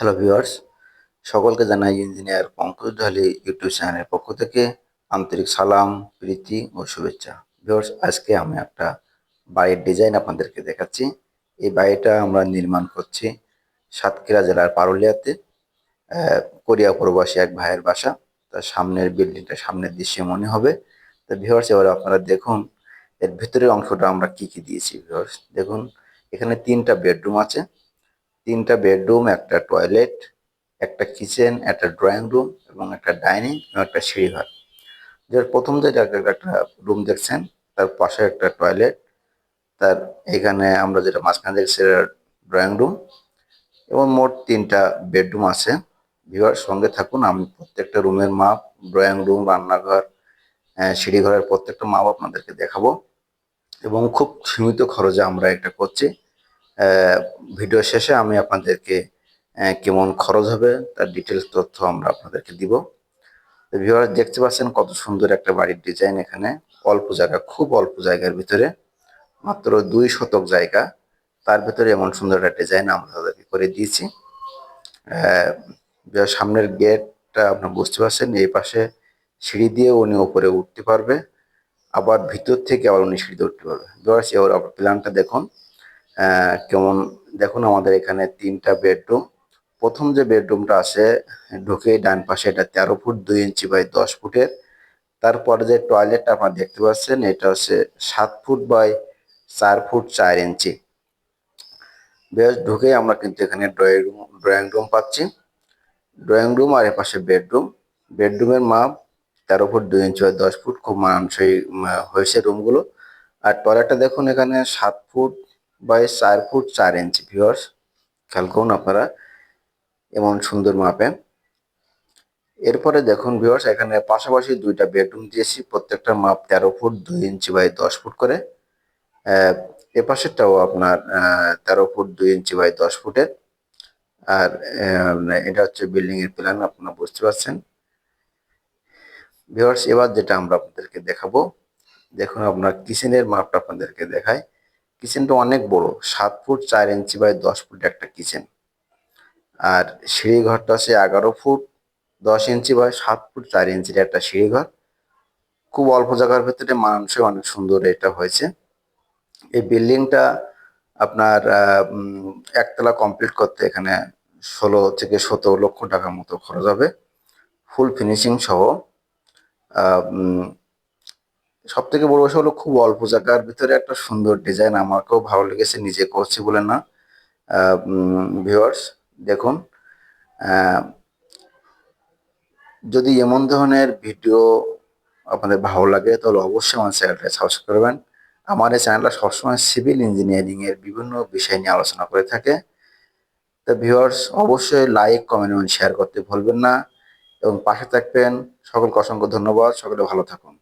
Hello viewers সকলকে জানাই engineer Pankaj ঢালি YouTube চ্যানেলের পক্ষ থেকে আন্তরিক সালাম, প্রীতি ও শুভেচ্ছা। ভিউয়ার্স আজকে আমি একটা বাড়ির ডিজাইন আপনাদেরকে দেখাচ্ছি। এই বাড়িটা আমরা নির্মাণ করছি সাতক্ষীরা জেলার পারুলিয়াতে কোরিয়া প্রবাসী এক ভাইয়ের বাসা। তার সামনের বিল্ডিংটা সামনের দৃশ্যে মনে হবে। তো ভিউয়ার্স এবার আপনারা দেখুন, এর ভিতরের অংশটা আমরা কি কি দিয়েছি ভিউয়ার্স দেখুন, এখানে তিনটা বেডরুম আছে। তিনটা বেডরুম, একটা টয়লেট, একটা কিচেন, একটা ড্রয়িং রুম এবং একটা ডাইনিং এবং একটা সিঁড়িঘর যার প্রথম যে একটা রুম দেখছেন, তার পাশে একটা টয়লেট, তার এখানে আমরা যেটা মাঝখানে দেখছি ড্রয়িং রুম এবং মোট তিনটা বেডরুম আছে। ভিওয়ার সঙ্গে থাকুন, আমি প্রত্যেকটা রুমের মাপ, ড্রয়িং রুম, রান্নাঘর সিঁড়িঘরের প্রত্যেকটা মাপ আপনাদেরকে দেখাবো এবং খুব সীমিত খরচে আমরা এটা করছি। ভিডিও শেষে আমি আপনাদেরকে কেমন খরচ হবে তার ডিটেলস তথ্য আমরা আপনাদেরকে দিব। ভিউয়ার দেখতে পাচ্ছেন কত সুন্দর একটা বাড়ির ডিজাইন এখানে। অল্প জায়গা, খুব অল্প জায়গার ভিতরে, মাত্র দুই শতক জায়গা। তার ভিতরে এমন সুন্দর একটা ডিজাইন আমরা তাদেরকে করে দিয়েছি। সামনের গেটটা আপনার বুঝতে পারছেন, এই পাশে সিঁড়ি দিয়ে উনি উপরে উঠতে পারবে। আবার ভিতর থেকে আবার উনি সিঁড়িতে উঠতে পারবে। আবার প্ল্যানটা দেখুন। কেমন, দেখুন আমাদের এখানে তিনটা বেডরুম প্রথম যে বেডরুমটা আছে ঢুকে ডান পাশে, এটা তেরো ফুট দুই ইঞ্চি বাই দশ ফুটের। তারপরে যে টয়লেটটা আপনারা দেখতে পাচ্ছেন, এটা হচ্ছে সাত ফুট বাই চার ফুট চার ইঞ্চি। বেশ ঢুকে আমরা কিন্তু এখানে ড্রয়িং রুম ড্রয়িং রুম পাচ্ছি। ড্রয়িং রুম আর এপাশে বেডরুম বেডরুমের মাপ তেরো ফুট দুই ইঞ্চি বাই দশ ফুট, খুব মানানসই হয়েছে রুমগুলো আর টয়লেটটা দেখুন এখানে সাত ফুট বাই চার ফুট চার ইঞ্চি ভিউয়ার্স খেয়াল করুন আপনারা, এমন সুন্দর মাপে। এরপরে দেখুন ভিউয়ার্স এখানে পাশাপাশি দুইটা বেডরুম দিয়েছি, প্রত্যেকটা মাপ তেরো ফুট, দুই ইঞ্চি বাই দশ ফুট করে। এ পাশেরটাও আপনার তেরো ফুট, দুই ইঞ্চি বাই দশ ফুটের। আর এটা হচ্ছে বিল্ডিং এর প্ল্যান আপনারা বুঝতে পারছেন। ভিউয়ার্স এবার যেটা আমরা আপনাদেরকে দেখাবো, দেখুন আপনার কিচেনের মাপটা আপনাদেরকে দেখায়। কিচেনটা অনেক বড়, সাত ফুট চার ইঞ্চি বাই দশ ফুট একটা কিচেন। আর সিঁড়ি ঘরটা আছে এগারো ফুট, দশ ইঞ্চি বাই সাত ফুট চার ইঞ্চির একটা সিঁড়ি ঘর। খুব অল্প জায়গার ভেতরে মানানসই অনেক সুন্দর এটা হয়েছে। এই বিল্ডিংটা আপনার একতলা কমপ্লিট করতে এখানে ষোলো থেকে সতেরো লক্ষ টাকার মতো খরচ হবে। ফুল ফিনিশিং সহ সব থেকে বড় বিষয় হলো খুব অল্প জায়গার ভিতরে একটা সুন্দর ডিজাইন আমাকেও ভালো লেগেছে, নিজে করছি বলে না। ভিউয়ার্স দেখুন যদি এমন ধরনের ভিডিও আপনাদের ভালো লাগে, তাহলে অবশ্যই আমার চ্যানেলটা সাবস্ক্রাইব করবেন। আমার এই চ্যানেলটা সবসময় সিভিল ইঞ্জিনিয়ারিং এর বিভিন্ন বিষয় নিয়ে আলোচনা করে থাকে। তো ভিউয়ার্স অবশ্যই লাইক কমেন্ট এবং শেয়ার করতে ভুলবেন না। এবং পাশে থাকবেন। সকলকে অসংখ্য ধন্যবাদ। সকলে ভালো থাকুন।